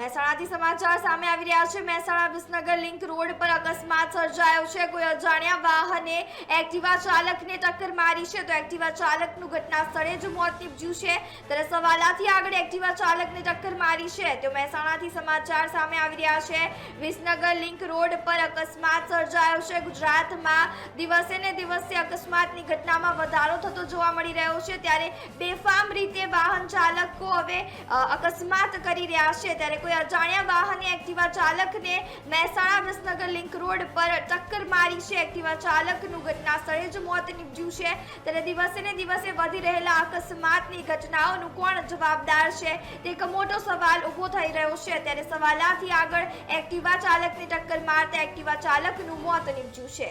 મહેસાણાથી સમાચાર સામે આવી રહ્યા છે. મહેસાણા વિસનગર લિંક રોડ પર અકસ્માત સર્જાયો છે. કોઈ અજાણ્યા વાહને એક્ટિવા ચાલકને ટક્કર મારી છે તો એક્ટિવા ચાલકનું ઘટના સ્થળે જ મોત નીપજ્યું છે. ત્યારે સવાલાથી આગળ એક્ટિવા ચાલકને ટક્કર મારી છે. તો મહેસાણાથી સમાચાર સામે આવી રહ્યા છે. વિસનગર લિંક રોડ પર અકસ્માત સર્જાયો છે. ગુજરાતમાં દિવસે ને દિવસે અકસ્માતની ઘટનામાં વધારો થતો જોવા મળી રહ્યો છે. ત્યારે બેફામ રીતે વાહન ચાલકો હવે અકસ્માત કરી રહ્યા છે. ત્યારે કોઈ અજાણ્યા વાહને એક્ટિવા ચાલકને મહેસાણા વિસનગર લિંક રોડ પર ટક્કર મારી છે. એક્ટિવા ચાલકનું ઘટના સ્થળે જ મોત નીપજ્યું છે. ત્યારે દિવસે ને દિવસે વધી રહેલા અકસ્માતની ઘટનાઓનું કોણ જવાબદાર છે? તે એક મોટો સવાલ ઊભો થઈ રહ્યો છે. ત્યારે સવાલાથી આગળ એક્ટિવા ચાલકની ટક્કર મારતા એક્ટિવા ચાલકનું મોત નીપજ્યું છે.